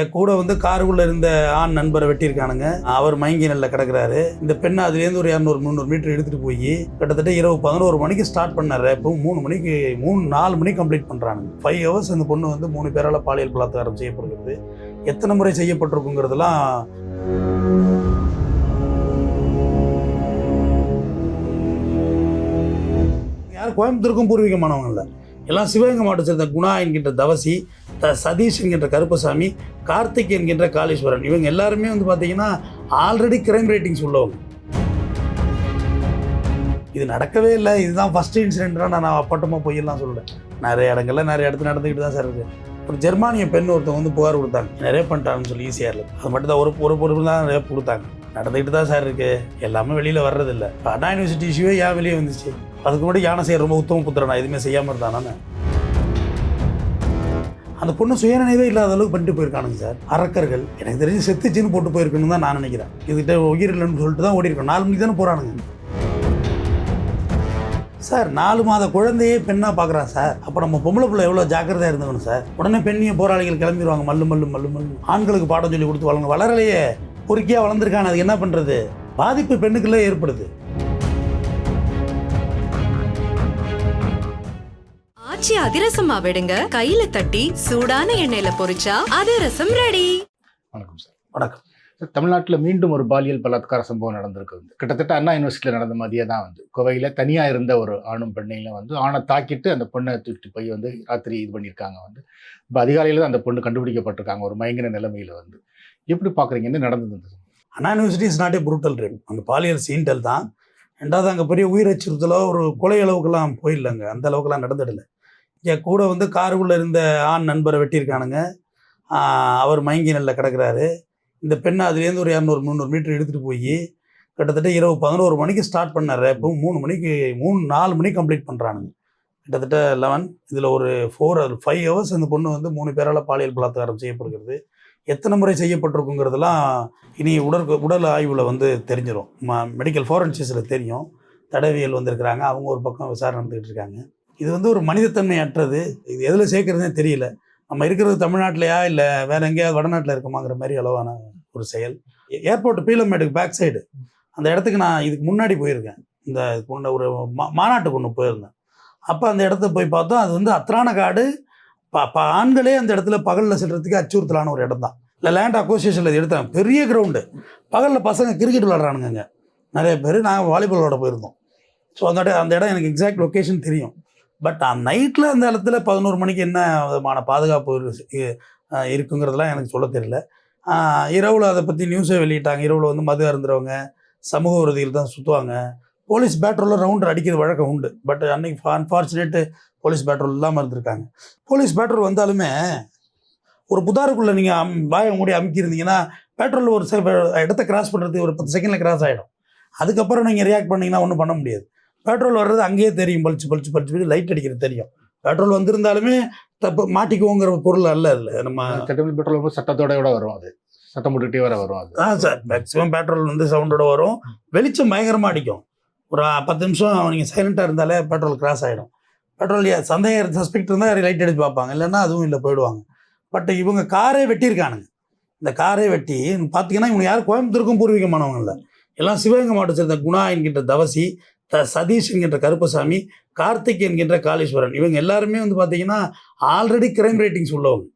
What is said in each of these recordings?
என் கூட வந்து காருக்குள்ளே இருந்த ஆண் நண்பரை வெட்டியிருக்கானுங்க. அவர் மயங்கி நல்ல கிடக்குறாரு. இந்த பெண்ணை அதுலேருந்து ஒரு இரநூறு முந்நூறு மீட்டர் எடுத்துகிட்டு போய் கிட்டத்தட்ட இரவு பதினோரு மணிக்கு ஸ்டார்ட் பண்ணார். இப்போ மூணு மணிக்கு மூணு நாலு மணிக்கு கம்ப்ளீட் பண்ணுறானுங்க ஃபைவ் ஹவர்ஸ் அந்த பொண்ணு வந்து மூணு பேரால் பாலியல் பலாத்காரம் செய்யப்படுகிறது. எத்தனை முறை செய்யப்பட்டிருக்குங்கிறதெல்லாம் யார் கோயம்புத்தூருக்கும் பூர்வீகமானவங்க இல்லை. எல்லாம் சிவகங்கை மாவட்டத்தை சேர்ந்த குணா என்கின்ற தவசி த சதீஷ் என்கின்ற கருப்பசாமி கார்த்திக் என்கின்ற காளீஸ்வரன். இவங்க எல்லாருமே வந்து பார்த்தீங்கன்னா ஆல்ரெடி கிரைம் ரேட்டிங்ஸ் உள்ளவங்க. இது நடக்கவே இல்லை. இதுதான் ஃபஸ்ட் இன்சிடென்ட்னா நான் அப்பட்டமாக பொய்யெல்லாம் சொல்கிறேன் நிறைய இடங்கள்ல நிறைய இடத்துல நடந்துக்கிட்டு தான் சார் இருக்கு. ஒரு ஜெர்மானிய பெண் ஒருத்தவங்க வந்து புகார் கொடுத்தாங்க. நிறைய பண்ணிட்டாங்கன்னு சொல்லி ஈஸியாக இல்லை. அது மட்டும் தான் ஒரு ஒரு பொறுப்பு தான் நிறைய கொடுத்தாங்க. நடந்துக்கிட்டு தான் சார் இருக்குது எல்லாமே வெளியில் வர்றதில்லை அண்ணா யூனிவர்சிட்டி இஷ்யூவே ஏன் வெளியே வந்துச்சு. அதுக்கு முன்னாடி யானை செய்ய ரொம்ப உத்தம புத்திரனா. எதுவுமே செய்யாமல் இருந்தானே அந்த பொண்ணு சுயநினைவே இல்லாத அளவுக்கு பண்ணிட்டு போயிருக்கானுங்க சார். அரக்கர்கள். எனக்கு தெரிஞ்சு செத்துச்சின்னு போட்டு போயிருக்கணும்னு தான் நான் நினைக்கிறேன். இதுகிட்ட உயிர் இல்லைன்னு சொல்லிட்டு தான் ஓடி இருக்கோம் நாலு மணிக்கு தானே போகிறானுங்க சார் நாலு மாத குழந்தையே பெண்ணாக பார்க்குறான் சார். அப்போ நம்ம பொம்பளை பிள்ளை எவ்வளோ ஜாக்கிரதையாக இருந்தவனு சார். உடனே பெண்ணிய போராளிகள் கிளம்பிடுவாங்க. மல்லு மல்லு மல்லு மல்லு. ஆண்களுக்கு பாடம் சொல்லி கொடுத்து வளங்க வளரலையே. பொறுக்கியாக வளர்ந்துருக்கான் அது என்ன பண்ணுறது பாதிப்பு பெண்ணுக்குள்ளே ஏற்படுது. ஆச்சி அதிரசமா விடுங்க. கையில தட்டி சூடான எண்ணெயில பொரிச்சா அதிரசம் ரெடி. வணக்கம் சார். வணக்கம். சார் தமிழ்நாட்டில் மீண்டும் ஒரு பாலியல் பலாத்கார சம்பவம் நடந்திருக்கு. வந்து கிட்டத்தட்ட அண்ணா யூனிவர்சிட்டியில் நடந்த மாதிரியே தான் வந்து. கோவையில் தனியாக இருந்த ஒரு ஆணும் பெண்ணையும் வந்து ஆணை தாக்கிட்டு அந்த பொண்ணை தூக்கிட்டு போய் வந்து ராத்திரி இது பண்ணியிருக்காங்க வந்து. இப்போ அதிகாலையில் தான் அந்த பொண்ணு கண்டுபிடிக்கப்பட்டிருக்காங்க ஒரு மயங்கின நிலைமையில் வந்து. எப்படி பார்க்குறீங்க என்ன நடந்தது Anna university is not a brutal rape அங்கே பாலியல் சீண்டல் தான். ரெண்டாவது அங்கே பெரிய உயிர் அச்சுறுத்தலோ ஒரு கொலை அளவுக்குலாம் போயிடலங்க அந்த அளவுக்குலாம் நடந்துடல என் கூட வந்து காருக்குள்ளே இருந்த ஆண் நண்பரை வெட்டியிருக்கானுங்க. அவர் மயங்கி நல்ல கிடக்குறாரு. இந்த பெண்ணை அதுலேருந்து ஒரு இரநூறு முந்நூறு மீட்டர் எடுத்துகிட்டு போய் கிட்டத்தட்ட இரவு பதினோரு மணிக்கு ஸ்டார்ட் பண்ண ரேப்பும் மூணு மணிக்கு மூணு நாலு மணிக்கு கம்ப்ளீட் பண்ணுறானுங்க கிட்டத்தட்ட லெவன் இதில் ஒரு ஃபோர் ஃபைவ் ஹவர்ஸ் அந்த பொண்ணு வந்து மூணு பேரால் பாலியல் பலாத்காரம் செய்யப்படுகிறது. எத்தனை முறை செய்யப்பட்டிருக்குங்கிறதெல்லாம் இனி உடல் உடல் ஆய்வில் வந்து தெரிஞ்சிடும் மெடிக்கல் ஃபாரன்சிஸில் தெரியும். தடவியல் வந்திருக்கிறாங்க. அவங்க ஒரு பக்கம் விசாரணை நடந்துக்கிட்டு இருக்காங்க. இது வந்து ஒரு மனிதத்தன்மை அற்றது இது எதில் சேர்க்குறதுனே தெரியல. நம்ம இருக்கிறது தமிழ்நாட்டிலையா இல்லை வேற எங்கேயாவது வடநாட்டில் இருக்குமாங்கிற மாதிரி அளவான ஒரு செயல். ஏர்போர்ட் பீலமேட்டுக்கு பேக் சைடு. அந்த இடத்துக்கு நான் இதுக்கு முன்னாடி போயிருக்கேன். இந்த கொண்ட ஒரு மா மாநாட்டுக்கு ஒன்று போயிருந்தேன். அப்போ அந்த இடத்த போய் பார்த்தோம். அது வந்து அத்ரான காடு. ப ஆண்களே அந்த இடத்துல பகலில் செல்றதுக்கு அச்சுறுத்தலான ஒரு இடம் தான் இல்லை லேண்ட் அக்கோசியேஷனில் இது எடுத்தாங்க பெரிய கிரவுண்டு பகலில் பசங்க கிரிக்கெட் விளாட்றானுங்க நிறைய பேர். நாங்கள் வாலிபால் விளாட போயிருந்தோம். ஸோ அந்த இடம் அந்த இடம் எனக்கு எக்ஸாக்ட் லொக்கேஷன் தெரியும். பட் அந்த நைட்டில் அந்த இடத்துல பதினோரு மணிக்கு என்ன விதமான பாதுகாப்பு இருக்குங்கிறதுலாம் இருக்குங்கிறதெல்லாம் எனக்கு சொல்ல தெரியல. இரவில் அதை பற்றி நியூஸே வெளியிட்டாங்க. இரவில் வந்து மது அருந்துறவங்க சமூக விரோதிகள் தான் சுற்றுவாங்க போலீஸ் பேட்ரோலில் ரவுண்டர் அடிக்கிற வழக்கம் உண்டு. பட் அன்னைக்கு அன்ஃபார்ச்சுனேட்டு போலீஸ் பேட்ரோல் இல்லாமல் இருந்திருக்காங்க. போலீஸ் பேட்ரோல் வந்தாலுமே ஒரு புதாருக்குள்ளே நீங்கள் அம் வாய மூடி அமுக்கியிருந்தீங்கன்னா பெட்ரோல் ஒரு இடத்த கிராஸ் பண்ணுறதுக்கு ஒரு பத்து செகண்டில் கிராஸ் ஆகிடும் அதுக்கப்புறம் நீங்கள் ரியாக்ட் பண்ணிங்கன்னா ஒன்றும் பண்ண முடியாது. பெட்ரோல் வர்றது அங்கேயே தெரியும் பளிச்சு பளிச்சு பளிச்சு லைட் அடிக்கிறது தெரியும். பெட்ரோல் வந்திருந்தாலுமே தப்பு மாட்டிக்குவோங்கிற பொருள் அல்ல இல்லை நம்ம சட்டமில் பெட்ரோல் சட்டத்தோட வரும் அது. சட்டம் போட்டுக்கிட்டே வர வரும் அது. ஆ சார் மேக்ஸிமம் பெட்ரோல் வந்து சவுண்டோட வரும். வெளிச்சம் பயங்கரமாக அடிக்கும். ஒரு பத்து நிமிஷம் நீங்கள் சைலண்ட்டாக இருந்தாலே பெட்ரோல் கிராஸ் ஆகிடும் பெட்ரோல் சந்தேகம் சஸ்பெக்ட் இருந்தால் லைட் அடிச்சு பார்ப்பாங்க. இல்லைன்னா அதுவும் இல்லை போயிடுவாங்க. பட் இவங்க காரே வெட்டியிருக்கானுங்க. இந்த காரே வெட்டி பார்த்தீங்கன்னா இவங்க யாரும் கோயம்புத்தூருக்கும் பூர்வீகமானவங்க இல்லை. எல்லாம் சிவகங்கை மாவட்டத்தை சேர்ந்த குணா என்கின்ற தவசி த சதீஷ் என்கின்ற கருப்பசாமி கார்த்திக் என்கின்ற காளீஸ்வரன். இவங்க எல்லாருமே வந்து பார்த்தீங்கன்னா ஆல்ரெடி கிரைம் ரேட்டிங்ஸ் உள்ளவங்க.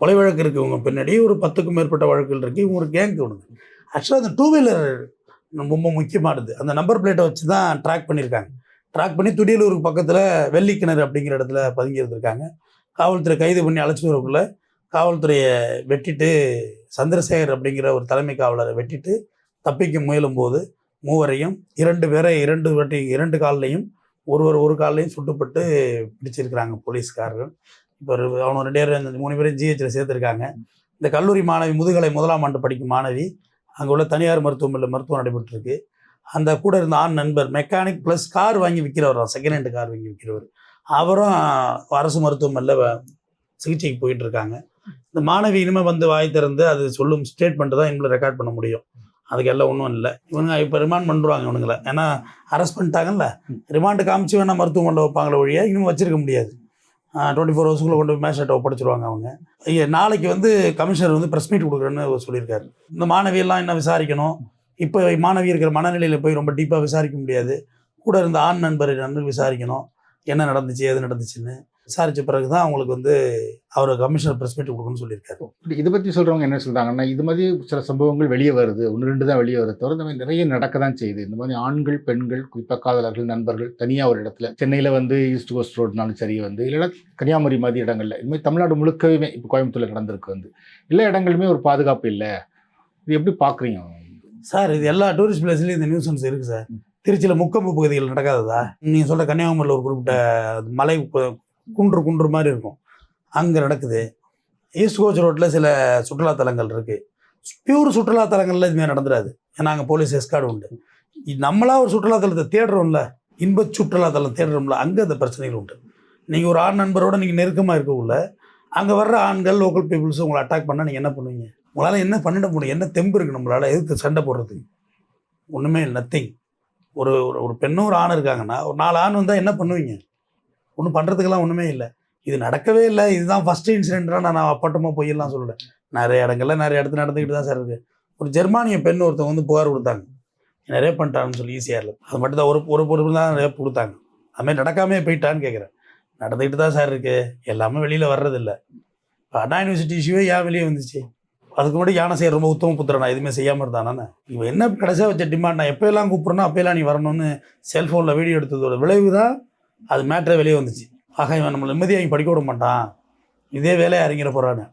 கொலை வழக்கு இருக்குது இவங்க பின்னாடி ஒரு பத்துக்கும் மேற்பட்ட வழக்குகள் இருக்குது இவங்க ஒரு கேங்க் ஒன்று ஆக்சுவலாக அந்த டூ வீலர் ரொம்ப முக்கியமானது. அந்த நம்பர் பிளேட்டை வச்சு தான் ட்ராக் பண்ணியிருக்காங்க ட்ராக் பண்ணி துடியலூருக்கு பக்கத்தில் வெள்ளிக்கிணறு அப்படிங்கிற இடத்துல பதுங்கி இருந்திருக்காங்க காவல்துறை கைது பண்ணி அழைச்சிட்டு காவல்துறையை வெட்டிட்டு சந்திரசேகர் அப்படிங்கிற ஒரு தலைமை காவலரை வெட்டிட்டு தப்பிக்க முயலும்போது மூவரையும் இரண்டு பேரை இரண்டு வாட்டி இரண்டு கால்லையும் ஒருவர் ஒரு கால்லையும் சுட்டுப்பட்டு பிடிச்சிருக்கிறாங்க போலீஸ்காரர்கள். இப்போ ஒரு அவனை ரெண்டு பேரும் மூணு பேரும் ஜிஹெச்சில் சேர்த்துருக்காங்க. இந்த கல்லூரி மாணவி முதுகலை முதலாம் ஆண்டு படிக்கும் மாணவி அங்கே உள்ள தனியார் மருத்துவமனையில் மருத்துவம் நடைபெற்றிருக்கு. அந்த கூட இருந்த ஆண் நண்பர் மெக்கானிக் ப்ளஸ் கார் வாங்கி விற்கிறவர் செகண்ட் ஹேண்டு கார் வாங்கி விற்கிறவர் அவரும் அரசு மருத்துவமனையில் சிகிச்சைக்கு போயிட்டு இருக்காங்க. இந்த மாணவி இனிமேல் வந்து வாய் திறந்து அது சொல்லும் ஸ்டேட்மெண்ட்டு தான் இனிமேல் ரெக்கார்ட் பண்ண முடியும். அதுக்கு எல்லாம் ஒன்றும் இல்லை. இவங்க இப்போ ரிமாண்ட் பண்ணுறாங்க இவனுங்களை. ஏன்னா அரெஸ்ட் பண்ணிட்டாங்கல்ல. ரிமாண்டு காமிச்சு வேணால் மருத்துவமனையில் வைப்பாங்களே ஒழிய இனிமேல் வச்சிருக்க முடியாது. டுவெண்ட்டி ஃபோர் ஹவர்ஸ்க்குள்ளே கொண்டு போய் மேஜிஸ்ட்ரேட்டை ஒப்படைச்சிருவாங்க அவங்க. நாளைக்கு வந்து கமிஷனர் வந்து ப்ரெஸ் மீட் கொடுக்குறேன்னு சொல்லியிருக்காரு. இந்த மாணவியெல்லாம் என்ன விசாரிக்கணும்? இப்போ மாணவி இருக்கிற மனநிலையில் போய் ரொம்ப டீப்பாக விசாரிக்க முடியாது. கூட இருந்த ஆண் நண்பர் நண்பர் விசாரிக்கணும். என்ன நடந்துச்சு எது நடந்துச்சுன்னு. விசாரித்த பிறகு தான் அவங்களுக்கு வந்து அவர் கமிஷனர் ப்ரெஸ் மீட் கொடுக்கணும்னு சொல்லியிருக்காரு. இதை பற்றி சொல்கிறவங்க என்ன சொல்கிறாங்கன்னா இது மாதிரி சில சம்பவங்கள் வெளியே வருது. ஒன்று ரெண்டு தான் வெளியே வருது. தவிர இந்த மாதிரி நிறைய நடக்க தான் செய்யுது. இந்த மாதிரி ஆண்கள் பெண்கள் குறிப்பாக காதலர்கள் நண்பர்கள் தனியாக ஒரு இடத்துல சென்னையில் வந்து ஈஸ்ட் கோஸ்ட் ரோட்னாலும் சரி வந்து இல்லைன்னா கன்னியாகுமரி மாதிரி இடங்கள்ல. இது மாதிரி தமிழ்நாடு முழுக்கவே இப்போ கோயம்புத்தூர்ல நடந்திருக்கு வந்து. எல்லா இடங்களுமே ஒரு பாதுகாப்பு இல்லை. இது எப்படி பார்க்குறீங்க சார் இது எல்லா டூரிஸ்ட் பிளேஸ்லையும் இந்த நியூசன்ஸ் இருக்குது சார். திருச்சியில் முக்கம்பு பகுதிகள் நடக்காததா? நீங்கள் சொல்கிற கன்னியாகுமரியில் ஒரு குறிப்பிட்ட மலை குன்று குன்று மாதிரி இருக்கும். அங்கே நடக்குது. ஈஸ்ட் கோச் ரோட்டில் சில சுற்றுலாத்தலங்கள் இருக்குது பியூர் சுற்றுலாத்தலங்களில் இதுமாரி நடந்துடாது. ஏன்னா அங்கே போலீஸ் எஸ்கார்டு உண்டு. நம்மளாக ஒரு சுற்றுலாத்தலத்தை தேடுறோம்ல இன்ப சுற்றுலாத்தலம் தேடுறோம்ல அங்கே அந்த பிரச்சனைகள் உண்டு. நீங்கள் ஒரு ஆண் நண்பரோட நீங்கள் நெருக்கமாக இருக்கக்குள்ள அங்கே வர்ற ஆண்கள் லோக்கல் பீப்புள்ஸ் உங்களை அட்டாக் பண்ணால் நீங்கள் என்ன பண்ணுவீங்க? உங்களால் என்ன பண்ணிட முடியும்? என்ன தெம்பு இருக்குது நம்மளால்? எதுக்கு சண்டை போடுறதுக்கு ஒன்றுமே நத்திங் ஒரு ஒரு- ஒரு பெண்ணும் ஒரு ஆண் இருக்காங்கன்னா ஒரு நாலு ஆண் வந்தால் என்ன பண்ணுவீங்க? ஒன்றும் பண்ணுறதுக்கெல்லாம் ஒன்றுமே இல்லை. இது நடக்கவே இல்லை. இதுதான் ஃபஸ்ட்டு இன்சிடென்ட்னா நான் அப்பட்டமாக போயிடலாம் சொல்லலை. நிறைய இடங்கள்ல நிறைய இடத்துல நடந்துக்கிட்டு தான் சார் இருக்குது ஒரு ஜெர்மானிய பெண் ஒருத்தவங்க வந்து புகார் கொடுத்தாங்க. நிறைய பண்ணிட்டான்னு சொல்லி ஈஸியாக அது மட்டும் தான் ஒரு ஒரு பொறுப்பு தான் நிறைய கொடுத்தாங்க. அதுமாதிரி நடக்காமே போயிட்டான்னு கேட்குறேன் நடந்துக்கிட்டு தான் சார் இருக்குது எல்லாமே வெளியில் வர்றதில்ல. இப்போ அண்ணா யூனிவர்சிட்டி இஷ்யூவே ஏன் வெளியே வந்துச்சு? அதுக்கு முன்னாடி யானை செய்ய ரொம்ப உத்தம புத்திரனா. எதுவுமே செய்யாமல் இருந்தானே இவன் என்ன கடைசியாக வச்ச டிமாண்ட் நான் எப்போயெல்லாம் கூப்பிட்றனோ அப்போயெல்லாம் நீ வரணும்னு செல்ஃபோனில் வீடியோ எடுத்ததோட விளைவு தான் அது மேட்ரே வெளியே வந்துச்சு. ஆக இவன் நம்மளை நிம்மதியாக இங்கே படிக்க விட மாட்டான். இதே வேலையை இறங்கிற போகிறான்னு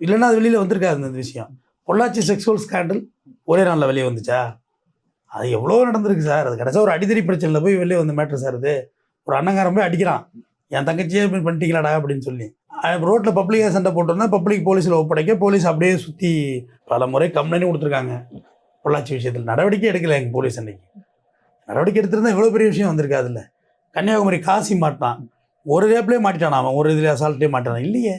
இல்லைன்னா அது வெளியில் வந்திருக்காது இந்த விஷயம். பொள்ளாச்சி செக்ஸுவல் ஸ்கேண்டல் ஒரே நாளில் வெளியே வந்துச்சா? அது எவ்வளோ நடந்திருக்கு சார் அது கிடச்சா ஒரு அடிதடி பிரச்சனையில் போய் வெளியே வந்து மேட்ரு சார் இது. ஒரு அண்ணங்காரன் போய் அடிக்கிறான். என் தங்கச்சியே இப்படி பண்ணிட்டீங்களாடா? அப்படின்னு சொல்லி. ரோட்டில் பப்ளிக்காக சண்டை போட்டோம்னா பப்ளிக் போலீஸில் ஒப்படைக்க போலீஸ் அப்படியே சுற்றி பல முறை கம்ப்ளைண்ட் கொடுத்துருக்காங்க. பொள்ளாச்சி விஷயத்தில் நடவடிக்கை எடுக்கலை எங்கள் போலீஸ் அன்னைக்கு. நடவடிக்கை எடுத்திருந்தா இவ்வளோ பெரிய விஷயம் வந்திருக்காதுல்ல. கன்னியாகுமரி காசி மாட்டான் ஒரு ரேப்லேயே மாட்டிட்டான் அவன்? ஒரு இதில் அசால்ட்டே மாட்டான் இல்லையே.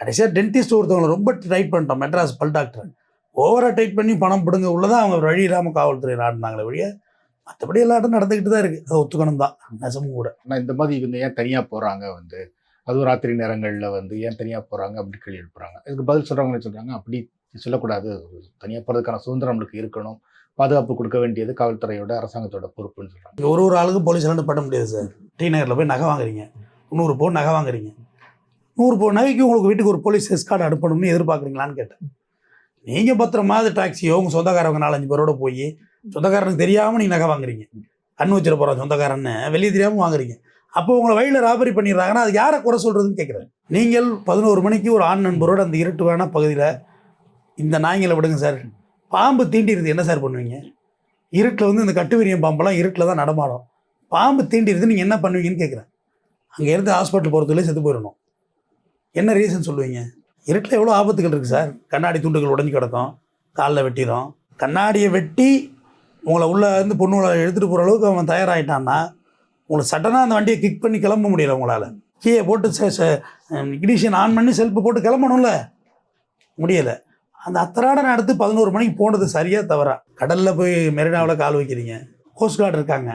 கடைசியாக டென்டிஸ்ட் ஒருத்தவங்களை ரொம்ப டைட் பண்ணிட்டான். மெட்ராஸ் பல் டாக்டர் ஓவராக டைட் பண்ணி பணம் பிடுங்க உள்ளதான் அவங்க வழி இல்லாமல் காவல்துறை நாடினாங்களே வழிய மற்றபடி எல்லா இடம் நடந்துக்கிட்டு தான் இருக்குது அதை ஒத்துக்கணும் தான். நெசமும் கூட. ஆனால் இந்த மாதிரி இவங்க ஏன் தனியாக போகிறாங்க வந்து? அதுவும் ராத்திரி நேரங்களில் வந்து ஏன் தனியாக போகிறாங்க அப்படி கேள்வி எழுப்புறாங்க இதுக்கு பதில் சொல்கிறவங்க சொல்கிறாங்க அப்படி சொல்லக்கூடாது. தனியாக போகிறதுக்கான சுதந்திரம் நம்மளுக்கு இருக்கணும். பாதுகாப்பு கொடுக்க வேண்டியது காவல்துறையோட அரசாங்கத்தோட பொறுப்புன்னு சொல்கிறாங்க ஒரு ஒரு ஆளுக்கு போலீஸ் எல்லாம் பண்ண முடியாது சார். டி நகரில் போய் நகை வாங்குறீங்க. நூறு பவுன் நகை வாங்குறீங்க. நூறு பவுன் நகைக்கு உங்களுக்கு வீட்டுக்கு ஒரு போலீஸ் எஸ்கார்டு அனுப்பணும்னு எதிர்பார்க்குறீங்களான்னு கேட்டேன். நீங்கள் பத்திரமா அது டாக்ஸியோ உங்கள் சொந்தக்காரவங்க நாலஞ்சு பேரோட போய் சொந்தக்காரனுக்கு தெரியாமல் நீங்கள் நகை வாங்குறீங்க. கண் வச்சிட போகிறான் சொந்தக்காரன்னு வெளியே தெரியாமல் வாங்குறீங்க. அப்போ உங்களை வழியில் ராபரி பண்ணிடுறாங்கன்னா அது யாரை குறை சொல்கிறதுன்னு கேட்குறேன் நீங்கள் பதினோரு மணிக்கு ஒரு ஆண் நண்பரோடு அந்த இருட்டுவான பகுதியில் இந்த நாய்ங்களை விடுங்க சார். பாம்பு தீண்டிருது என்ன சார் பண்ணுவீங்க? இருட்டில் வந்து இந்த கட்டுவிரியம் பாம்பெல்லாம் இருட்டில் தான் நடமாடும். பாம்பு தீண்டிருது நீங்கள் என்ன பண்ணுவீங்கன்னு கேட்குறேன் அங்கே இருந்து ஹாஸ்பிட்டல் போகிறதுக்குள்ளே செத்து போயிடணும். என்ன ரீசன் சொல்லுவீங்க? இருட்டில் எவ்வளோ ஆபத்துகள் இருக்குது சார்? கண்ணாடி துண்டுகள் உடஞ்சி கிடக்கும் காலில் வெட்டிடும். கண்ணாடியை வெட்டி உங்களை உள்ளே இருந்து பொண்ணு எடுத்துகிட்டு போகிற அளவுக்கு அவன் தயாராகிட்டான்னா உங்களை சடனாக அந்த வண்டியை கிக் பண்ணி கிளம்ப முடியல உங்களால். கீழே போட்டு இக்னிஷியன் ஆன் பண்ணி செல்ஃபு போட்டு கிளம்பணும்ல? முடியலை. அந்த அத்தராட நடத்து பதினோரு மணிக்கு போனது சரியாக தவறா. கடலில் போய் மெரினாவில் கால் வைக்கிறீங்க. கோஸ்ட் கார்டு இருக்காங்க.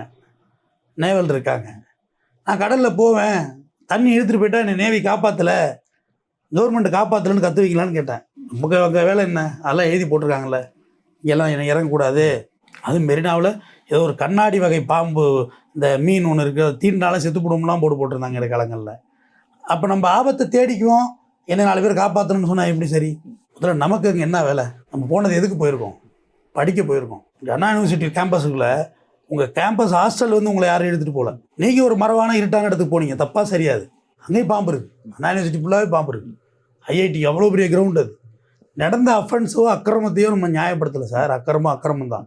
நேவல் இருக்காங்க. நான் கடலில் போவேன். தண்ணி இழுத்துட்டு போயிட்டா என்னை நேவி காப்பாற்றலை கவர்மெண்ட் காப்பாற்றலன்னு கற்று வைக்கலான்னு கேட்டேன். நமக்கு அவங்க வேலை என்ன? அதெல்லாம் எழுதி போட்டிருக்காங்களே இங்கெல்லாம் என்னை இறங்கக்கூடாது. அதுவும் மெரினாவில் ஏதோ ஒரு கண்ணாடி வகை பாம்பு இந்த மீன் ஒன்று இருக்குது அது தீண்டாலும் செத்து போடும்லாம் போட்டு போட்டிருந்தாங்க இடைக்காலங்களில் அப்போ நம்ம ஆபத்தை தேடிக்குவோம். என்ன நாலு பேர் காப்பாற்றணும்னு சொன்னால் எப்படி சரி? முதல்ல நமக்கு அங்கே என்ன வேலை? நம்ம போனது எதுக்கு போயிருக்கோம்? படிக்க போயிருக்கோம். அண்ணா யூனிவர்சிட்டி கேம்பஸுக்குள்ளே உங்கள் கேம்பஸ் ஹாஸ்டல் வந்து உங்களை யாரும் எடுத்துகிட்டு போகல நீங்கள் ஒரு மரவான இருட்டான இடத்துக்கு போனீங்க. தப்பாக சரியாது. அங்கேயும் பாம்பு இருக்குது அண்ணா யூனிவர்சிட்டி ஃபுல்லாகவே பாம்பு இருக்குது ஐஐடி அவ்வளோ பெரிய கிரவுண்ட் அது? நடந்த அஃபென்ஸோ அக்கிரமத்தையோ நம்ம நியாயப்படுத்தலை சார். அக்கிரமம் அக்கிரமம் தான்.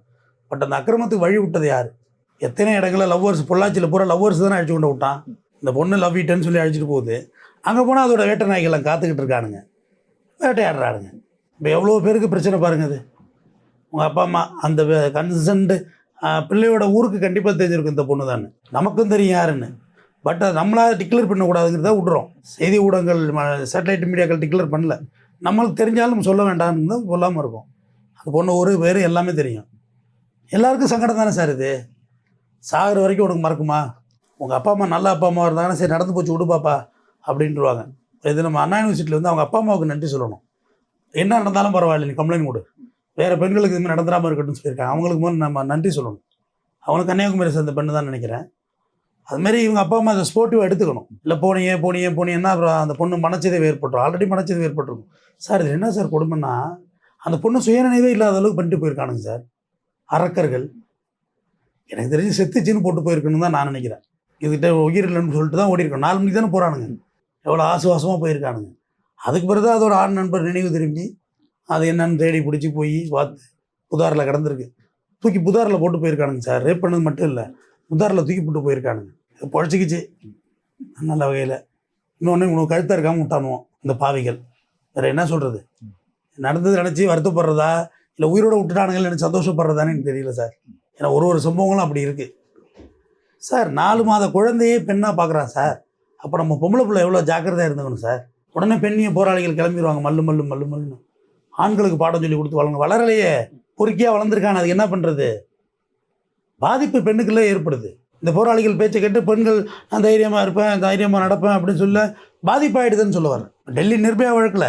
பட் அந்த அக்கிரமத்துக்கு வழி விட்டது யார்? எத்தனை இடங்களில் லவ்வர்ஸ் பொள்ளாச்சியில் பூரா லவ்வர்ஸ் தானே அழிச்சு கொண்டு விட்டான்? இந்த பொண்ணு லவ் இட்டேன்னு சொல்லி அழிச்சிட்டு போகுது. அங்கே போனால் அதோட வேட்டை நாய்கள்லாம் காத்துக்கிட்டு இருக்கானுங்க. வேட்டையாடுறாருங்க. இப்போ எவ்வளோ பேருக்கு பிரச்சனை பாருங்க அது உங்கள் அப்பா அம்மா அந்த கன்சன்ட்டு பிள்ளையோட ஊருக்கு கண்டிப்பாக தெரிஞ்சிருக்கும் இந்த பொண்ணு தான். நமக்கும் தெரியும் யாருன்னு. பட் அது நம்மளால் டிக்ளேர் பண்ணக்கூடாதுங்கிறத விட்றோம் செய்தி ஊடகங்கள் சேட்டலைட் மீடியாக்கள் டிக்ளேர் பண்ணல. நம்மளுக்கு தெரிஞ்சாலும் சொல்ல வேண்டாம்னு தான் சொல்லாமல் இருக்கும். அது பொண்ணு ஒரு பேர் எல்லாமே தெரியும். எல்லாருக்கும் சங்கடம் தானே சார் இது? சாகிற வரைக்கும் உனக்கு மறக்குமா? உங்கள் அப்பா அம்மா நல்ல அப்பா அம்மா இருந்தாங்கன்னா சரி நடந்து போச்சு விடுப்பாப்பா அப்படின்ட்டுருவாங்க இது நம்ம அண்ணா யூனிவர்சிட்டியில் வந்து அவங்க அப்பா அம்மாவுக்கு நன்றி சொல்லணும். என்ன நடந்தாலும் பரவாயில்ல நீ கம்ப்ளைண்ட் கொடு. வேறு பெண்களுக்கு இதுமாதிரி நடந்துடாமல் இருக்கட்டும்னு சொல்லியிருக்காங்க. அவங்களுக்கு முதல்ல நம்ம நன்றி சொல்லணும். அவங்களுக்கு கன்னியாகுமரி சேர்ந்த பெண்ணு தான் நினைக்கிறேன். அதுமாரி இவங்க அப்பா அம்மா அதை ஸ்போர்ட்டிவாக எடுத்துக்கணும். இல்லை போனியே போனியே போனியன்னா அப்புறம் அந்த பொண்ணு மனச்சதை ஏற்பட்டுரும். ஆல்ரெடி மனச்சதை ஏற்பட்டுருக்கும். சார் இது என்ன சார் கொடுமைன்னா அந்த பொண்ணு சுயநினைவே இல்லாத அளவுக்கு பண்ணிட்டு போயிருக்கானுங்க சார். அரக்கர்கள். எனக்கு தெரிஞ்சு செத்துச்சின்னு போட்டு போயிருக்கணும் தான் நான் நினைக்கிறேன். இதுகிட்ட உயிர் இல்லைன்னு சொல்லிட்டு தான் ஓடி இருக்கணும் நாலு மணிக்கு தானே போகிறானுங்க எவ்வளோ ஆசுவாசமாக போயிருக்கானுங்க. அதுக்கு பிறகு தான் அதோட ஆண் நண்பர் நினைவு திரும்பி அது என்னன்னு தேடி பிடிச்சி போய் பார்த்து புதாரில் கிடந்திருக்கு. தூக்கி புதாரில் போட்டு போயிருக்கானுங்க சார். ரேப் பண்ணது மட்டும் இல்லை புதாரில் தூக்கி போட்டு போயிருக்கானுங்க. இது பொழைச்சிக்கிச்சு. நல்ல வகையில். இன்னொன்று உனக்கு கழுத்தாக இருக்காமல் விட்டானுவோம் இந்த பாவிகள். வேறு என்ன சொல்கிறது நடந்தது நினச்சி வருத்தப்படுறதா? இல்லை உயிரோட விட்டுட்டானுங்கன்னு சந்தோஷப்படுறதானே எனக்கு தெரியல சார். ஏன்னா ஒரு ஒரு சம்பவங்களும் அப்படி இருக்குது சார் நாலு மாத குழந்தையே பெண்ணாக பார்க்குறான் சார். அப்போ நம்ம பொம்பளை பிள்ளை எவ்வளோ ஜாக்கிரதையாக இருந்துக்கணும் சார்? உடனே பெண்ணிய போராளிகள் கிளம்பிடுவாங்க மல்லு மல்லு மல்லு மல்லுன்னு. ஆண்களுக்கு பாடம் சொல்லி கொடுத்து வளங்க வளரலையே பொறுக்கியாக வளர்ந்துருக்கான் அது என்ன பண்ணுறது பாதிப்பு பெண்ணுக்குள்ளே ஏற்படுது. இந்த போராளிகள் பேச்சை கேட்டு பெண்கள் நான் தைரியமாக இருப்பேன் தைரியமாக நடப்பேன் அப்படின்னு சொல்ல பாதிப்பாயிடுதுன்னு சொல்ல வரேன் டெல்லி நிர்பயா வழக்கில்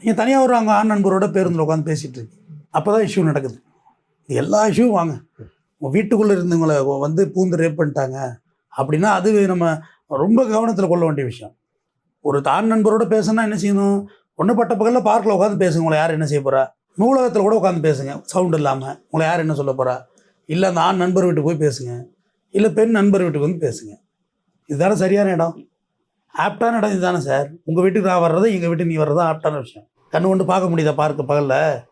நீங்கள் தனியாக வருவாங்க ஆண் நண்பரோட பேருந்தில் உட்காந்து பேசிகிட்டு இருக்கு அப்போ தான் இஷ்யூ நடக்குது. இது எல்லா இஷ்யூவும் வாங்க. வீட்டுக்குள்ளே இருந்தவங்களை வந்து பூந்து ரேப் பண்ணிட்டாங்க. அப்படின்னா அது நம்ம ரொம்ப கவனத்தில் கொள்ள வேண்டிய விஷயம். ஒரு தான் நண்பரோட பேசுனா என்ன செய்யணும்? ஒன்று பட்ட பகலில் பார்க்கில் உட்காந்து பேசுங்க. உங்களை யார் என்ன செய்ய போகிறா நூலகத்தில் கூட உட்காந்து பேசுங்க. சவுண்ட் இல்லாமல் உங்களை யார் என்ன சொல்ல போகிறா இல்லை அந்த ஆண் நண்பர் வீட்டுக்கு போய் பேசுங்க. இல்லை பெண் நண்பர் வீட்டுக்கு வந்து பேசுங்க. இதுதானே சரியான இடம்? ஆப்டான இடம் இதுதானே சார்? உங்கள் வீட்டுக்கு நான் வர்றது எங்கள் வீட்டுக்கு நீ வர்றது ஆப்டான விஷயம். கண்ணு கொண்டு பார்க்க முடியுதா பார்க்க பகலில்?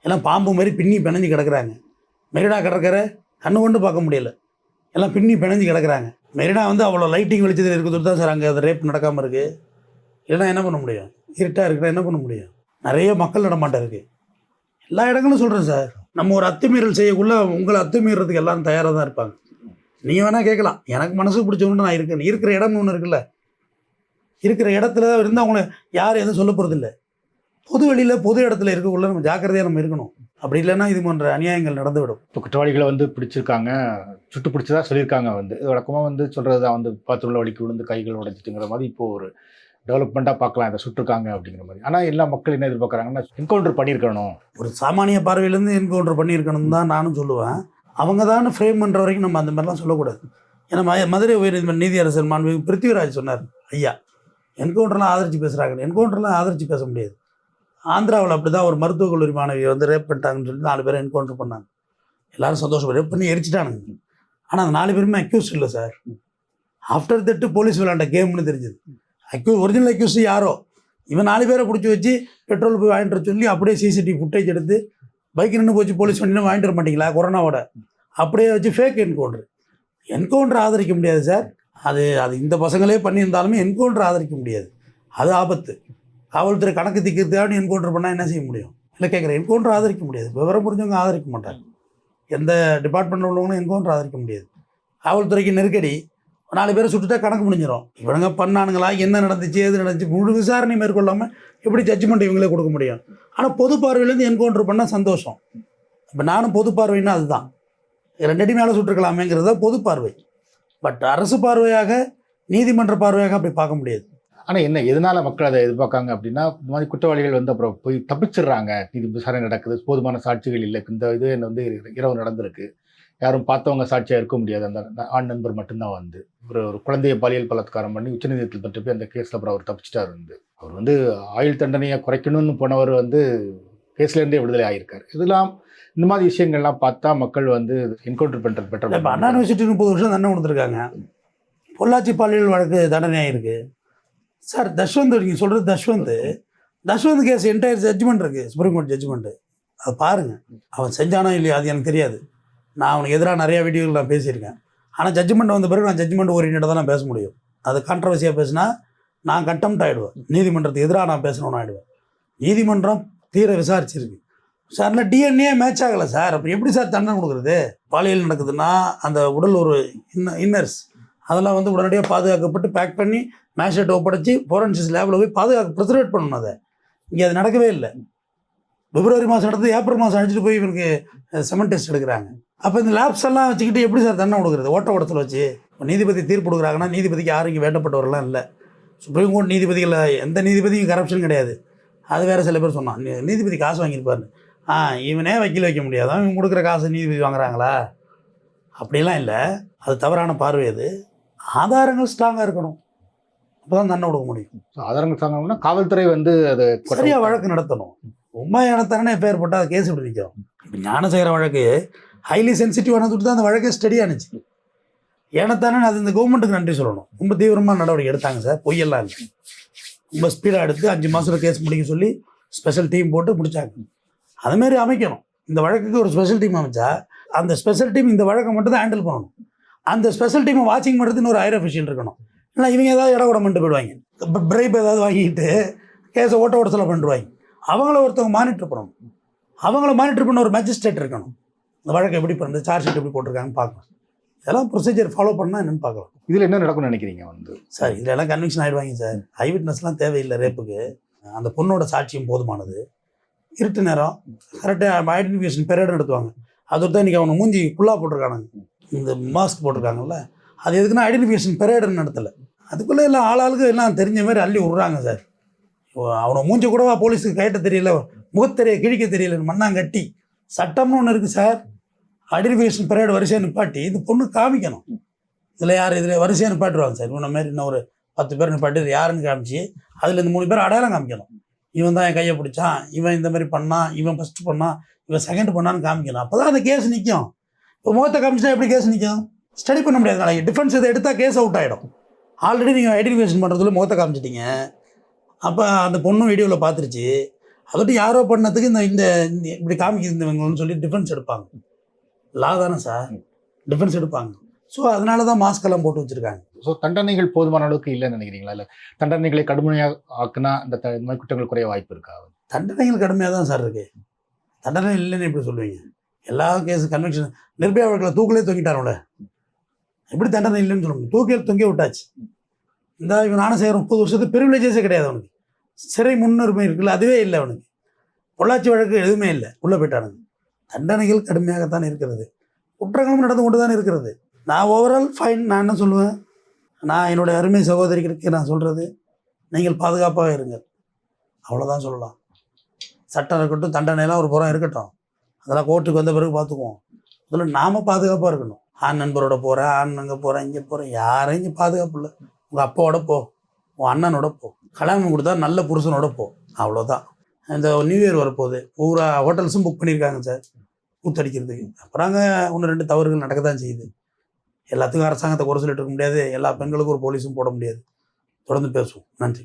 எல்லாம் பாம்பு மாதிரி பின்னி பிணைஞ்சு கிடக்குறாங்க. மெரிடா கடற்கரை கண்ணு கொண்டு பார்க்க முடியல. எல்லாம் பின்னி பிணைஞ்சு கிடக்குறாங்க. மெரினா வந்து அவ்வளோ லைட்டிங் வெளிச்சத்தில் இருக்கிறது தான் சார் அங்கே அது ரேப் நடக்காமல் இருக்குது இல்லைன்னா என்ன பண்ண முடியும்? இருட்டாக இருக்கிற என்ன பண்ண முடியும்? நிறைய மக்கள் நடமாட்டம் இருக்குது எல்லா இடங்களும் சொல்கிறேன் சார். நம்ம ஒரு அத்துமீறல் செய்யக்குள்ளே உங்களை அத்துமீறதுக்கு எல்லாரும் தயாராக தான் இருப்பாங்க. நீங்கள் வேணால் கேட்கலாம். எனக்கு மனசு பிடிச்சவங்க நான் இருக்கேன். இருக்கிற இடம்னு ஒன்று இருக்குல்ல. இருக்கிற இடத்துல இருந்தால் அவங்கள யாரும் எதுவும் சொல்ல போகிறதில்ல பொது வெளியில் பொது இடத்துல இருக்கக்குள்ள நம்ம ஜாக்கிரதையாக நம்ம இருக்கணும். அப்படி இல்லைன்னா இது போன்ற அநியாயங்கள் நடந்துவிடும். இப்போ குற்றவாளிகளை வந்து பிடிச்சிருக்காங்க சுட்டு பிடிச்சதா சொல்லியிருக்காங்க வந்து. இது வழக்கமாக வந்து சொல்கிறது தான் வந்து பாத்ரூமில் வலிக்கு விழுந்து கைகள் உடைச்சிட்டுங்கிற மாதிரி இப்போ ஒரு டெவலப்மெண்ட்டாக பார்க்கலாம் இதை சுட்டிருக்காங்க அப்படிங்கிற மாதிரி. ஆனால் எல்லா மக்கள் என்ன எதிர்பார்க்குறாங்கன்னா என்கவுண்டர் பண்ணியிருக்கணும். ஒரு சாமானிய பார்வையிலேருந்து என்கவுண்டர் பண்ணியிருக்கணும் தான் நானும் சொல்லுவேன். அவங்க தான் ஃப்ரேம் பண்ணுற வரைக்கும் நம்ம அந்த மாதிரிலாம் சொல்லக்கூடாது. ஏன்னா மதுரை உயர்நீதிமன்ற நீதியரசர் மாண்பு பிருத்திவிராஜ் சொன்னார் ஐயா என்கவுண்டர்லாம் ஆதரிச்சு பேசுகிறாங்க என்கவுண்டர்லாம் ஆதரிச்சு பேச முடியாது. ஆந்திராவில் அப்படி தான் ஒரு மருத்துவக் கல்லூரி மாணவியை வந்து ரேப் பண்ணிட்டாங்கன்னு சொல்லி நாலு பேரை என்கவுண்டர் பண்ணாங்க. எல்லாரும் சந்தோஷம் ரேப் பண்ணி எரிச்சிட்டானுங்க. ஆனால் அந்த நாலு பேருமே அக்யூஸ் இல்லை சார் ஆஃப்டர் தட்டு போலீஸ் விளையாண்ட கேம்னு தெரிஞ்சது. அக்யூ ஒரிஜினல் அக்யூஸ் யாரோ? இவன் நாலு பேரை பிடிச்சி வச்சு பெட்ரோல் போய் வாங்கிட்டு வர சொல்லி அப்படியே சிசிடிவி ஃபுட்டேஜ் எடுத்து பைக் நின்று போச்சு போலீஸ் வண்டியில் வாங்கிட்டு வர மாட்டீங்களா கொரோனாவோட? அப்படியே வச்சு ஃபேக் என்கவுண்டர் என்கவுண்டர் ஆதரிக்க முடியாது சார் அது அது இந்த பசங்களே பண்ணியிருந்தாலுமே என்கவுண்டர் ஆதரிக்க முடியாது. அது ஆபத்து. காவல்துறை கணக்கு திக்கிறதுக்காக என்கவுண்டர் பண்ணால் என்ன செய்ய முடியும்? இல்லை கேட்குறேன் என்கவுண்டர் ஆதரிக்க முடியாது. விவரம் புரிஞ்சவங்க ஆதரிக்க மாட்டாங்க. எந்த டிபார்ட்மெண்ட்டில் உள்ளவங்களும் என்கவுண்டர் ஆதரிக்க முடியாது. காவல்துறைக்கு நெருக்கடி நாலு பேரை சுட்டுட்டா கணக்கு முடிஞ்சிடும் இவனுங்க பண்ணானுங்களா? என்ன நடந்துச்சு? எது நடந்துச்சு? முழு விசாரணை மேற்கொள்ளாமல் எப்படி ஜட்ஜ்மெண்ட் இவங்களே கொடுக்க முடியும்? ஆனால் பொது பார்வையிலேருந்து என்கவுண்டர் பண்ணால் சந்தோஷம். இப்போ நானும் பொது பார்வைன்னா அதுதான். ரெண்டடி மேலே சுட்டுருக்கலாமேங்கிறது தான் பொது பார்வை. பட் அரசு பார்வையாக நீதிமன்ற பார்வையாக அப்படி பார்க்க முடியாது. ஆனால் என்ன எதனால மக்கள் அதை எதிர்பார்க்காங்க அப்படின்னா இந்த மாதிரி குற்றவாளிகள் வந்து அப்புறம் போய் தப்பிச்சிடுறாங்க. நீதி விசாரணை நடக்குது போதுமான சாட்சிகள் இல்லை. இந்த இது என்ன வந்து இரவு நடந்திருக்கு. யாரும் பார்த்தவங்க சாட்சியாக இருக்க முடியாது. அந்த ஆண் நண்பர் மட்டும்தான் வந்து. ஒரு ஒரு குழந்தையை பாலியல் பலாத்காரம் பண்ணி உச்சநீதிமன்றத்தில் பட்டு போய் அந்த கேஸில் அப்புறம் அவர் தப்பிச்சிட்டார் வந்து. அவர் வந்து ஆயுள் தண்டனையை குறைக்கணும்னு போனவர் வந்து கேஸ்லேருந்தே விடுதலை ஆகியிருக்காரு இதெல்லாம் இந்த மாதிரி விஷயங்கள்லாம் பார்த்தா மக்கள் வந்து என்கவுண்டர் பண்ணுறது இப்போ அண்ணா பெட்டர் யூனிவர்சிட்டி முப்பது வருஷம் தண்டனை கொடுத்துருக்காங்க. பொள்ளாச்சி பாலியல் வழக்கு தண்டனை ஆயிருக்கு சார் தஷ்வந்த் நீங்கள் சொல்கிறது Dhashwanth. Dhashwanth. Case entire judgment இருக்குது சுப்ரீம் கோர்ட் ஜட்ஜ்மெண்ட்டு அது பாருங்கள் அவன் செஞ்சானோ இல்லையா அது எனக்கு தெரியாது. நான் அவனுக்கு எதிராக நிறையா வீடியோவில் நான் பேசியிருக்கேன். ஆனால் ஜட்ஜ்மெண்ட் வந்த பிறகு நான் ஜட்ஜ்மெண்ட் ஓரியன்டாக தான் நான் பேச முடியும். அது கான்ட்ரவர்சியாக பேசினா நான் கண்டெம்ட் ஆகிடுவேன் நீதிமன்றத்துக்கு எதிராக நான் பேசணும்னு ஆகிடுவேன் நீதிமன்றம் தீர விசாரிச்சிருக்கு. சார்ல டிஎன்ஏ மேட்ச் ஆகலை சார். அப்புறம் எப்படி சார் தண்டனை கொடுக்குறது? பாலியல் நடக்குதுன்னா அந்த உடல் ஒரு இன்ன இன்னர்ஸ் அதெல்லாம் வந்து உடனடியாக பாதுகாக்கப்பட்டு பேக் பண்ணி மேஷேட் ஒப்படைச்சி ஃபோரன்சிஸ் லேபில் போய் பாதுகாக்க ப்ரிசர்வேட் பண்ணணும் அதை. இங்கே அது நடக்கவே இல்லை. பிப்ரவரி மாதம் நடந்து ஏப்ரல் மாதம் அடிச்சுட்டு போய் இவனுக்கு செமன் டெஸ்ட் எடுக்கிறாங்க. அப்போ இந்த லேப்ஸ் எல்லாம் வச்சுக்கிட்டு எப்படி சார் தண்ணை கொடுக்குறது? ஓட்ட ஓட்டத்தில் வச்சு. இப்போ நீதிபதி தீர்ப்பு கொடுக்குறாங்கன்னா நீதிபதிக்கு யாரும் இங்கே வேண்டப்பட்டவரெல்லாம் இல்லை. சுப்ரீம் கோர்ட் நீதிபதிகளில் எந்த நீதிபதியும் கரப்ஷன் கிடையாது. அது வேறு சில பேர் சொன்னான் நீதிபதி காசு வாங்கியிருப்பாரு ஆ இவனே வக்கீல் வைக்க முடியாதான் இவன் கொடுக்குற காசு நீதிபதி வாங்குறாங்களா? அப்படிலாம் இல்லை. அது தவறான பார்வை அது. ஆதாரங்கள் ஸ்ட்ராங்காக இருக்கணும். அப்போ தான் தண்டனை கொடுக்க முடியும். ஆதாரங்கள் சாங்கணும்னா காவல்துறை வந்து அது சரியாக வழக்கு நடத்தணும். உண்மை இனத்தானே பேர் போட்டால் அது கேஸ் இப்படி நிற்கும் இப்போ ஞானசேகர வழக்கு ஹைலி சென்சிட்டிவ் ஆனதுட்டு தான் அந்த வழக்கே ஸ்டடி ஆனிச்சு. ஏனத்தானே அது இந்த கவர்மெண்ட்டுக்கு நன்றி சொல்லணும். ரொம்ப தீவிரமாக நடவடிக்கை எடுத்தாங்க சார். பொய்யெல்லாம் இல்லை. ரொம்ப ஸ்பீடாக எடுத்து அஞ்சு மாதத்தில் கேஸ் முடிக்க சொல்லி ஸ்பெஷல் டீம் போட்டு முடிச்சாங்க. அதுமாரி அமைக்கணும். இந்த வழக்குக்கு ஒரு ஸ்பெஷல் டீம் அமைச்சா அந்த ஸ்பெஷல் டீம் இந்த வழக்கை மட்டும் தான் ஹேண்டில் பண்ணணும். அந்த ஸ்பெஷல் டீமை வாட்சிங் பண்ணுறதுன்னு ஒரு ஹையர் அஃபிஷியல் இருக்கணும். இல்லை இவங்க ஏதாவது இடம் கூட பண்ணிட்டு போயிடுவாங்க. பிரைப் ஏதாவது வாங்கிட்டு கேஸை ஓட்ட சொல்ல பண்ணிடுவாங்க அவங்கள ஒருத்தவங்க மானிட்டர் பண்ணணும். அவங்கள மானிட்டர் பண்ண ஒரு மேஜிஸ்ட்ரேட் இருக்கணும். இந்த வழக்கு எப்படி பண்ணுறது சார்ஜ் ஷீட் எப்படி போட்டிருக்காங்கன்னு பார்க்கணும். இதெல்லாம் ப்ரொசீஜர் ஃபாலோ பண்ணால் என்னன்னு பார்க்கலாம். இதுல என்ன நடக்கும்னு நினைக்கிறீங்க வந்து? சார் இதுல எல்லாம் கன்விக்ஷன் ஆயிடுவாங்க சார். ஐ விட்னஸ்லாம் தேவையில்லை ரேப்புக்கு அந்த பொண்ணோட சாட்சியம் போதுமானது. இருட்டு நேரம் கரெக்டாக ஐடென்டிஃபிகேஷன் பெரியட் நடத்துவாங்க அது ஒருத்தர் இன்னைக்கு அவனை மூஞ்சி ஃபுல்லாக போட்டிருக்கானுங்க. இந்த மாஸ்க் போட்டிருக்காங்கல்ல. அது எதுக்குன்னா ஐடென்டிஃபிகேஷன் பெரியட் நடத்தலை. அதுக்குள்ளே எல்லாம் ஆளாளுக்கு எல்லாம் தெரிஞ்ச மாதிரி அள்ளி விட்றாங்க சார். அவனை மூஞ்ச கூடவா போலீஸுக்கு கைட்ட தெரியல முகத்தெரிய கிழிக்க தெரியல மண்ணாங்கட்டி சட்டம்னு ஒன்று இருக்குது சார். ஐடென்டிஃபிகேஷன் பெரியட் வரிசையாக நிப்பாட்டி இது பொண்ணு காமிக்கணும். இதில் யார் இதில் வரிசையாக நிப்பாட்டுருவாங்க சார். இவனை மாதிரி இன்னும் ஒரு பத்து பேர் நிப்பாட்டி யாருன்னு காமிச்சு அதில் இந்த மூணு பேர் அடையாளம் காமிக்கணும். இவன் தான் என் கையை பிடிச்சான் இவன் இந்த மாதிரி பண்ணான் இவன் ஃபஸ்ட்டு பண்ணான் இவன் செகண்ட் பண்ணான்னு காமிக்கணும். அப்போ தான் அந்த கேஸ் நிற்கும் இப்போ முகத்தை காமிச்சா எப்படி கேஸ் நிற்கும் ஸ்டடி பண்ண முடியாது. நாளைக்கு டிஃபென்ஸ் இதை எடுத்தால் கேஸ் அவுட் ஆகிடும் ஆல்ரெடி நீங்கள் ஐடென்டிஃபிகேஷன் பண்ணுறதுல முகத்தை காமிச்சிட்டீங்க. அப்போ அந்த பொண்ணும் வீடியோவில் பார்த்துருச்சு. அதோட்டு யாரோ பண்ணதுக்கு இந்த இந்த இப்படி காமிக்கிறவங்கன்னு சொல்லி டிஃபென்ஸ் எடுப்பாங்க. லா தானே சார் டிஃபென்ஸ் எடுப்பாங்க. ஸோ அதனால தான் மாஸ்க் எல்லாம் போட்டு வச்சுருக்காங்க. ஸோ தண்டனைகள் போதுமான அளவுக்கு இல்லைன்னு நினைக்கிறீங்களா? இல்லை தண்டனைகளை கடுமையாக ஆக்குனா இந்த இந்த மாதிரி குற்றங்கள் குறைய வாய்ப்பு இருக்கா? தண்டனைகள் கடுமையாக தான் சார் இருக்கு. தண்டனை இல்லைன்னு எப்படி சொல்லுவீங்க? எல்லா கேஸ் கன்வெக்ஷன் நிர்பயா வழக்கில் தூக்கிலே தொங்கிட்டாரோட எப்படி தண்டனை இல்லைன்னு சொல்ல முடியும். தூக்கில் தொங்கி விட்டாச்சு. இந்த இவன் நானும் செய்கிற முப்பது வருஷத்துக்கு ப்ரிவிலேஜஸே கிடையாது அவனுக்கு. சிறை முன்னுரிமை இருக்குல்ல அதுவே இல்லை அவனுக்கு. பொள்ளாச்சி வழக்கு எதுவுமே இல்லை உள்ளே போயிட்டானுங்க. தண்டனைகள் கடுமையாகத்தான் இருக்கிறது. குற்றங்களும் நடந்து கொண்டு தான் இருக்கிறது. நான் ஓவரால் ஃபைன் நான் என்ன சொல்லுவேன்? நான் என்னுடைய அருமை சகோதரிகளுக்கு நான் சொல்கிறது நீங்கள் பாதுகாப்பாக இருங்கள். அவ்வளோதான் சொல்லலாம். சட்டம் இருக்கட்டும் தண்டனைலாம் ஒரு புறம் இருக்கட்டும். அதெல்லாம் கோர்ட்டுக்கு வந்த பிறகு பார்த்துக்குவோம். அதில் நாம பாதுகாப்பாக இருக்கணும். ஆண் நண்பரோட போகிறேன் ஆண் அங்கே போகிறேன் இங்கே போகிறேன் யாரையும் இங்கே பாதுகாப்பு இல்லை. உங்கள் அப்பாவோட போ உன் அண்ணனோட போ. கல்யாணம் கொடுத்தா நல்ல புருஷனோட போ. அவ்வளோதான் இந்த நியூ இயர் வரப்போகுது. பூரா ஹோட்டல்ஸும் புக் பண்ணியிருக்காங்க சார் கூத்தடிக்கிறதுக்கு அப்புறம் அங்கே ஒன்று ரெண்டு தவறுகள் நடக்க தான் செய்யுது. எல்லாத்துக்கும் அரசாங்கத்தை குறை சொல்லிட்டு இருக்க முடியாது. எல்லா பெண்களுக்கும் ஒரு போலீஸும் போட முடியாது. தொடர்ந்து பேசுவோம். நன்றி.